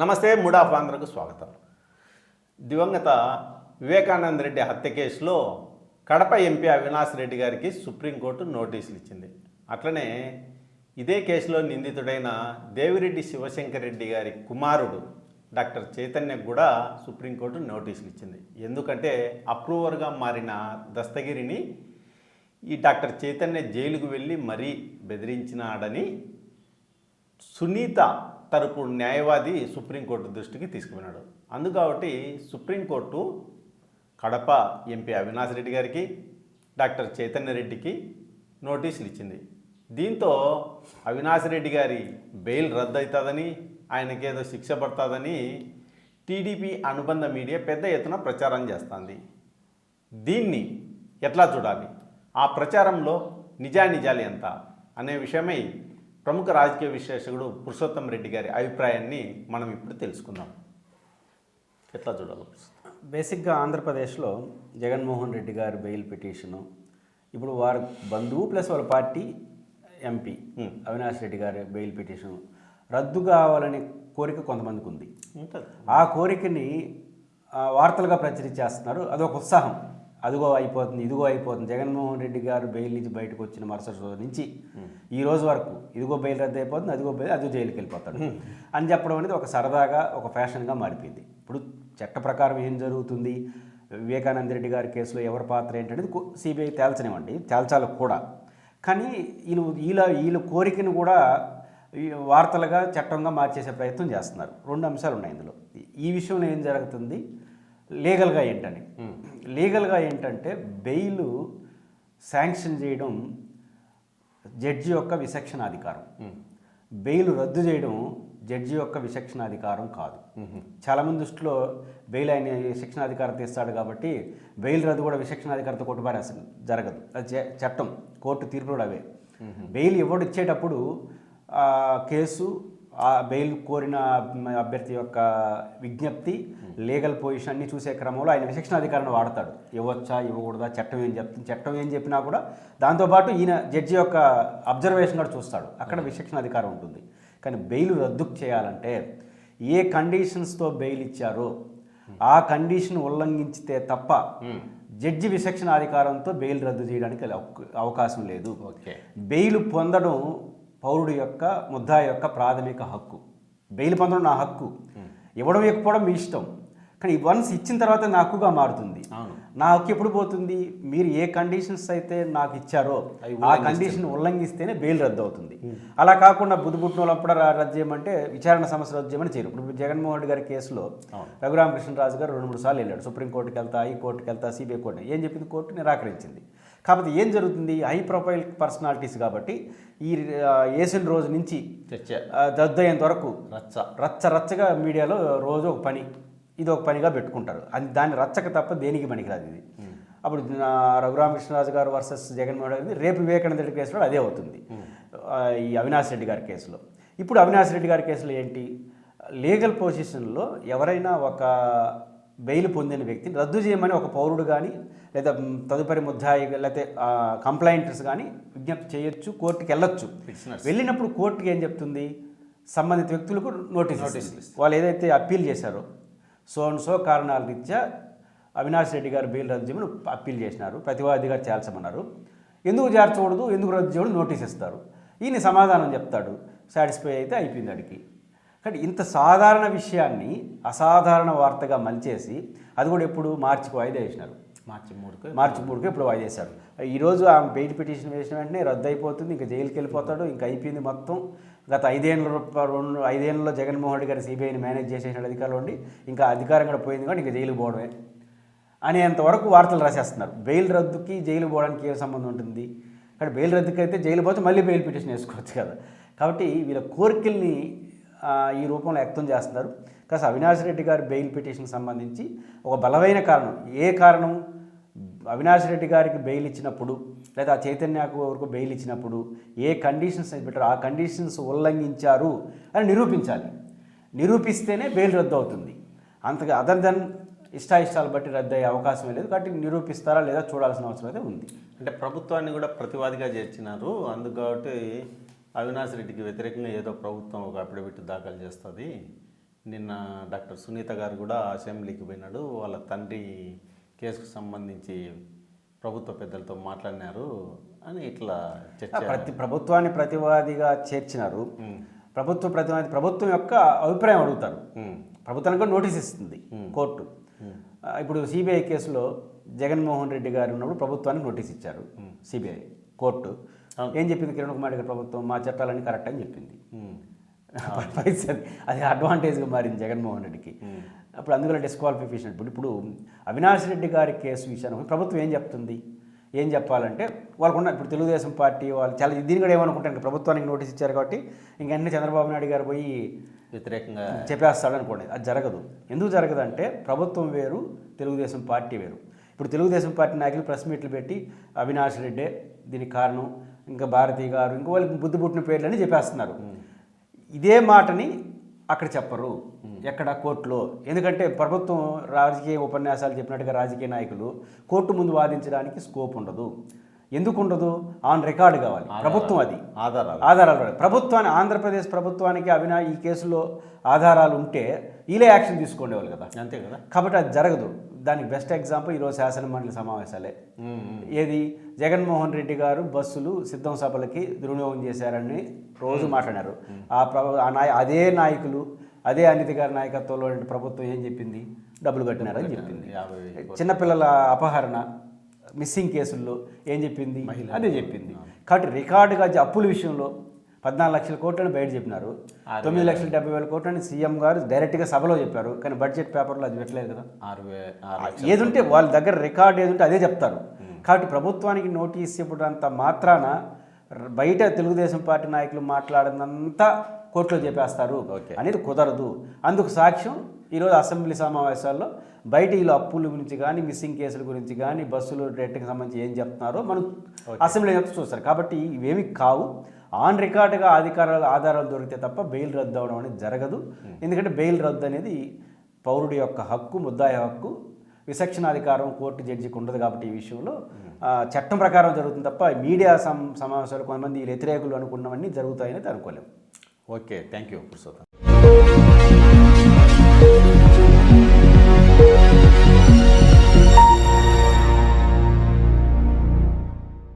నమస్తే mood of ఆంధ్రకు స్వాగతం. దివంగత వివేకానంద రెడ్డి హత్య కేసులో కడప ఎంపీ అవినాష్ రెడ్డి గారికి సుప్రీంకోర్టు నోటీసులు ఇచ్చింది. అట్లనే ఇదే కేసులో నిందితుడైన దేవిరెడ్డి శివశంకర్ రెడ్డి గారి కుమారుడు డాక్టర్ చైతన్యకు కూడా సుప్రీంకోర్టు నోటీసులు ఇచ్చింది. ఎందుకంటే అప్రూవర్గా మారిన దస్తగిరిని ఈ డాక్టర్ చైతన్య జైలుకు వెళ్ళి మరీ బెదిరించినాడని సునీత తరపు న్యాయవాది సుప్రీంకోర్టు దృష్టికి తీసుకువెళ్ళాడు అందు కాబట్టి supreme court Kadapa MP Avinash Reddy గారికి డాక్టర్ చైతన్య రెడ్డికి నోటీసులు ఇచ్చింది. దీంతో అవినాష్ రెడ్డి గారి బెయిల్ రద్దు అవుతుందని ఆయనకేదో శిక్ష పడుతుందని టీడీపీ అనుబంధ మీడియా పెద్ద ఎత్తున ప్రచారం చేస్తుంది. దీన్ని ఎట్లా చూడాలి? ఆ ప్రచారంలో నిజానిజాలు ఎంత? అనే విషయమై ప్రముఖ రాజకీయ విశ్లేషకుడు పురుషోత్తం రెడ్డి గారి అభిప్రాయాన్ని మనం ఇప్పుడు తెలుసుకుందాం. ఎట్లా చూడాలి బేసిక్గా ఆంధ్రప్రదేశ్లో జగన్మోహన్ రెడ్డి గారి బెయిల్ పిటిషను ఇప్పుడు వారి బంధువు ప్లస్ వాళ్ళ పార్టీ ఎంపీ. అవినాష్ రెడ్డి గారి బెయిల్ పిటిషన్ రద్దు కావాలనే కోరిక కొంతమందికి ఉంది. ఆ కోరికని వార్తలుగా ప్రచురించేస్తున్నారు. అదొక ఉత్సాహం. అదిగో అయిపోతుంది ఇదిగో అయిపోతుంది. జగన్మోహన్ రెడ్డి గారు బెయిల్ నుంచి బయటకు వచ్చిన మరుసటి రోజు నుంచి ఈ రోజు వరకు ఇదిగో బెయిల్ రద్దు అయిపోతుంది అదిగో బెయిల్ అదిగో జైలుకి వెళ్ళిపోతాడు. అని చెప్పడం అనేది ఒక సరదాగా ఒక ఫ్యాషన్గా మారిపోయింది. ఇప్పుడు చట్ట ప్రకారం ఏం జరుగుతుంది? వివేకానంద రెడ్డి గారి కేసులో ఎవరి పాత్ర ఏంటనేది సిబిఐ తేల్చనివ్వండి తేల్చాలి కూడా. కానీ వీళ్ళు వీళ్ళ వీళ్ళ కోరికను కూడా ఈ వార్తలుగా చట్టంగా మార్చేసే ప్రయత్నం చేస్తున్నారు. రెండు అంశాలు ఉన్నాయి ఇందులో ఈ విషయంలో ఏం జరుగుతుంది? లీగల్గా ఏంటని. లీగల్గా ఏంటంటే బెయిల్ శాంక్షన్ చేయడం జడ్జి యొక్క విచక్షణాధికారం బెయిల్ రద్దు చేయడం జడ్జి యొక్క విచక్షణాధికారం కాదు. చాలామంది దృష్టిలో బెయిల్ ఆయన విచక్షణాధికారం తీస్తాడు కాబట్టి బెయిల్ రద్దు కూడా విచక్షణాధికారంతో కొట్టుపారేస్తుంది జరగదు. అది చట్టం కోర్టు తీర్పు కూడా అవే. బెయిల్ ఇవ్వడు ఇచ్చేటప్పుడు కేసు ఆ బెయిల్ కోరిన అభ్యర్థి యొక్క విజ్ఞప్తి లీగల్ పొజిషన్ అన్ని చూసే క్రమంలో ఆయన విచక్షణాధికారాన్ని వాడతాడు. ఇవ్వచ్చా ఇవ్వకూడదా చట్టం ఏం చెప్తుంది చట్టం ఏం చెప్పినా కూడా దాంతోపాటు ఈయన జడ్జి యొక్క అబ్జర్వేషన్ కూడా చూస్తాడు. అక్కడ విచక్షణాధికారం ఉంటుంది. కానీ బెయిల్ రద్దు చేయాలంటే ఏ కండిషన్స్తో బెయిల్ ఇచ్చారో ఆ కండిషన్ ఉల్లంఘించితే తప్ప జడ్జి విచక్షణ అధికారంతో బెయిల్ రద్దు చేయడానికి అవ- అవకాశం లేదు. ఓకే. బెయిల్ పొందడం పౌరుడు యొక్క ముద్దా యొక్క ప్రాథమిక హక్కు. బెయిల్ పొందడం నా హక్కు. ఇవ్వడం ఇవ్వకపోవడం మీ ఇష్టం. కానీ వన్స్ ఇచ్చిన తర్వాత నా హక్కుగా మారుతుంది నా హక్కు ఎప్పుడు పోతుంది? మీరు ఏ కండిషన్స్ అయితే నాకు ఇచ్చారో ఆ కండిషన్ ఉల్లంఘిస్తేనే బెయిల్ రద్దు అవుతుంది అలా కాకుండా బుద్ధిపుట్టినప్పుడు రద్దు చేయమంటే విచారణ సమస్య రద్దు చేయమని చేయరు. ఇప్పుడు జగన్మోహన్ రెడ్డి గారి కేసులో. రఘురామకృష్ణరాజు గారు రెండు మూడు సార్లు వెళ్ళాడు. సుప్రీంకోర్టుకి వెళ్తా హైకోర్టుకి వెళ్తా సిబిఐ కోర్టు ఏం చెప్పింది? కోర్టు నిరాకరించింది. కాకపోతే ఏం జరుగుతుంది? హై ప్రొఫైల్ పర్సనాలిటీస్ కాబట్టి ఈ వేసిన రోజు నుంచి అయ్యేంత వరకు రచ్చ. రచ్చ రచ్చగా మీడియాలో రోజు ఒక పని ఇది ఒక పనిగా పెట్టుకుంటారు. అది దాన్ని రచ్చక తప్ప దేనికి పనికిరాదు ఇది. అప్పుడు రఘురామకృష్ణరాజు గారు వర్సెస్ జగన్మోహన్ రెడ్డి రేపు వివేకానంద రెడ్డి కేసులో అదే అవుతుంది. ఈ అవినాష్ రెడ్డి గారి కేసులో. ఇప్పుడు అవినాష్ రెడ్డి గారి కేసులో ఏంటి? లీగల్ పొజిషన్లో ఎవరైనా ఒక బెయిల్ పొందిన వ్యక్తిని రద్దు చేయమని ఒక పౌరుడు కానీ లేదా తదుపరి ముద్దాయి లేకపోతే కంప్లైంట్స్ కానీ విజ్ఞప్తి చేయొచ్చు కోర్టుకి వెళ్ళొచ్చు. వెళ్ళినప్పుడు కోర్టుకి ఏం చెప్తుంది? సంబంధిత వ్యక్తులకు నోటీస్ ఇస్తుంది. వాళ్ళు ఏదైతే అప్పీల్ చేశారో సో అండ్ సో కారణాల రీత్యా అవినాష్ రెడ్డి గారు బెయిల్ రద్దు చేయమని అప్పీల్ చేసినారు. ప్రతివాదిగా చేర్చమన్నారు ఎందుకు చేర్చకూడదు? ఎందుకు రద్దు చేయడం నోటీస్ ఇస్తారు. ఈయన సమాధానం చెప్తాడు. సాటిస్ఫై అయితే అయిపోయింది అడిగి కానీ ఇంత సాధారణ విషయాన్ని అసాధారణ వార్తగా మలిచేసి అది కూడా ఎప్పుడు మార్చికి వాయిదా వేసినారు. మార్చి మూడుకు మార్చి మూడుకి ఇప్పుడు వాయిదేశారు ఈరోజు ఆమె బెయిల్ పిటిషన్ వేసిన వెంటనే రద్దు అయిపోతుంది ఇంకా జైలుకి వెళ్ళిపోతాడు ఇంకా అయిపోయింది మొత్తం. గత ఐదేళ్ళ రెండు ఐదేళ్ళలో జగన్మోహన్ రెడ్డి గారు సిబిఐని మేనేజ్ చేసేసిన అధికారులు ఉండి ఇంకా అధికారం కూడా పోయింది కాబట్టి ఇంకా జైలుకి పోవడమే. అనేంతవరకు వార్తలు రాసేస్తున్నారు. బెయిల్ రద్దుకి జైలు పోవడానికి ఏ సంబంధం ఉంటుంది? కానీ బెయిల్ రద్దుకి అయితే జైలు పోతే మళ్ళీ బెయిల్ పిటిషన్ వేసుకోవచ్చు కదా. కాబట్టి వీళ్ళ కోరికల్ని ఈ రూపంలో వ్యక్తం చేస్తున్నారు. కాస్త అవినాష్ రెడ్డి గారి బెయిల్ పిటిషన్కి సంబంధించి ఒక బలమైన కారణం. ఏ కారణం? అవినాష్ రెడ్డి గారికి బెయిల్ ఇచ్చినప్పుడు లేదా ఆ చైతన్యకు వరకు బెయిల్ ఇచ్చినప్పుడు ఏ కండిషన్స్ పెట్టారు? ఆ కండిషన్స్ ఉల్లంఘించారు అని నిరూపించాలి. నిరూపిస్తేనే బెయిల్ రద్దు అవుతుంది అంతగా అదర్ దెన్ ఇష్టాయిష్టాలు బట్టి రద్దు అయ్యే అవకాశం లేదు. కాబట్టి నిరూపిస్తారా లేదా చూడాల్సిన అవసరం అయితే ఉంది. అంటే ప్రభుత్వాన్ని కూడా ప్రతివాదిగా చేర్చినారు. అందుకు కాబట్టి అవినాష్ రెడ్డికి వ్యతిరేకంగా ఏదో ప్రభుత్వం ఒక అఫిడవిట్ దాఖలు చేస్తుంది. నిన్న డాక్టర్ సునీత గారు కూడా అసెంబ్లీకి పోయినాడు. వాళ్ళ తండ్రి కేసుకు సంబంధించి ప్రభుత్వ పెద్దలతో మాట్లాడినారు అని ఇట్లా చర్చ ప్రతి ప్రభుత్వాన్ని ప్రతివాదిగా చేర్చినారు. ప్రభుత్వ ప్రతివాది ప్రభుత్వం యొక్క అభిప్రాయం అడుగుతారు. ప్రభుత్వానికి కూడా నోటీస్ ఇస్తుంది కోర్టు. ఇప్పుడు సిబిఐ కేసులో జగన్మోహన్ రెడ్డి గారు ఉన్నప్పుడు ప్రభుత్వానికి నోటీస్ ఇచ్చారు సిబిఐ కోర్టు. ఏం చెప్పింది కిరణ్ కుమార్ రెడ్డి గారి ప్రభుత్వం? మా చట్టాలన్నీ కరెక్ట్ అని చెప్పింది. పరిస్థితి అది అడ్వాంటేజ్గా మారింది జగన్మోహన్ రెడ్డికి. అప్పుడు అందువల్ల డిస్క్వాలిఫికేషన్ ఇప్పుడు ఇప్పుడు అవినాష్ రెడ్డి గారి కేసు విషయాన్ని ప్రభుత్వం ఏం చెప్తుంది? ఏం చెప్పాలంటే వాళ్ళకున్న ఇప్పుడు తెలుగుదేశం పార్టీ వాళ్ళు చాలా దీన్ని కూడా ఏమనుకుంటారు? ప్రభుత్వానికి నోటీస్ ఇచ్చారు కాబట్టి ఇంకన్నీ చంద్రబాబు నాయుడు గారు పోయి వ్యతిరేకంగా చెప్పేస్తాడు అనుకోండి అది జరగదు. ఎందుకు జరగదు అంటే ప్రభుత్వం వేరు తెలుగుదేశం పార్టీ వేరు. ఇప్పుడు తెలుగుదేశం పార్టీ నాయకులు ప్రెస్ మీట్లు పెట్టి అవినాష్ రెడ్డే దీనికి కారణం. ఇంకా భారతి గారు ఇంకా వాళ్ళకి బుద్ధి పుట్టిన పేర్లని చెప్పేస్తున్నారు. ఇదే మాటని అక్కడ చెప్పరు. ఎక్కడ కోర్టులో? ఎందుకంటే ప్రభుత్వం రాజకీయ ఉపన్యాసాలు చెప్పినట్టుగా రాజకీయ నాయకులు కోర్టు ముందు వాదించడానికి స్కోప్ ఉండదు. ఎందుకు ఉండదు? ఆన్ రికార్డు కావాలి. ప్రభుత్వం అది. ఆధారాలు. ఆధారాలు. ప్రభుత్వాన్ని ఆంధ్రప్రదేశ్ ప్రభుత్వానికి అవినా ఈ కేసులో ఆధారాలు ఉంటే వీళ్ళే యాక్షన్ తీసుకోండేవాళ్ళు కదా. అంతే కదా. కాబట్టి అది జరగదు. దానికి బెస్ట్ ఎగ్జాంపుల్ ఈరోజు శాసనమండలి సమావేశాలే. ఏది? జగన్మోహన్ రెడ్డి గారు బస్సులు సిద్ధం సభలకి దుర్వినియోగం చేశారని రోజు మాట్లాడారు. ఆ నాయ అదే నాయకులు అదే అనితి గారి నాయకత్వంలో ప్రభుత్వం ఏం చెప్పింది? డబ్బులు కట్టినారని చెప్పింది. చిన్నపిల్లల అపహరణ మిస్సింగ్ కేసుల్లో ఏం చెప్పింది? అదే చెప్పింది. కాబట్టి రికార్డుగా అప్పుల విషయంలో పద్నాలుగు లక్షల కోట్లని బయట చెప్పినారు. తొమ్మిది లక్షల డెబ్బై వేల కోట్లని సీఎం గారు డైరెక్ట్గా సభలో చెప్పారు. కానీ బడ్జెట్ పేపర్లో అది పెట్టలేదు కదా. లక్షలు. ఏదుంటే వాళ్ళ దగ్గర రికార్డ్ ఏదుంటే అదే చెప్తారు. కాబట్టి ప్రభుత్వానికి నోటీస్ ఇవ్వడంత మాత్రాన బయట తెలుగుదేశం పార్టీ నాయకులు మాట్లాడినంతా కోర్టులో చెప్పేస్తారు ఓకే. అనేది కుదరదు. అందుకు సాక్ష్యం ఈరోజు అసెంబ్లీ సమావేశాల్లో బయట వీళ్ళు అప్పుల గురించి కానీ మిస్సింగ్ కేసుల గురించి కానీ బస్సులు రేట్కి సంబంధించి ఏం చెప్తున్నారో మనం అసెంబ్లీ చెప్తూ చూస్తారు. కాబట్టి ఇవేమి కావు. ఆన్ రికార్డుగా అధికారాలు ఆధారాలు దొరికితే తప్ప బెయిల్ రద్దు అవడం అనేది జరగదు. ఎందుకంటే బెయిల్ రద్దు అనేది పౌరుడి యొక్క హక్కు ముద్దాయి హక్కు విచక్షణాధికారం కోర్టు జడ్జికి ఉండదు కాబట్టి ఈ విషయంలో. చట్టం ప్రకారం జరుగుతుంది తప్ప మీడియా సమ సమావేశాలు కొంతమంది వీళ్ళు వ్యతిరేకులు అనుకున్నవన్నీ జరుగుతాయని అనుకోలేము. Okay thank you Purushottam.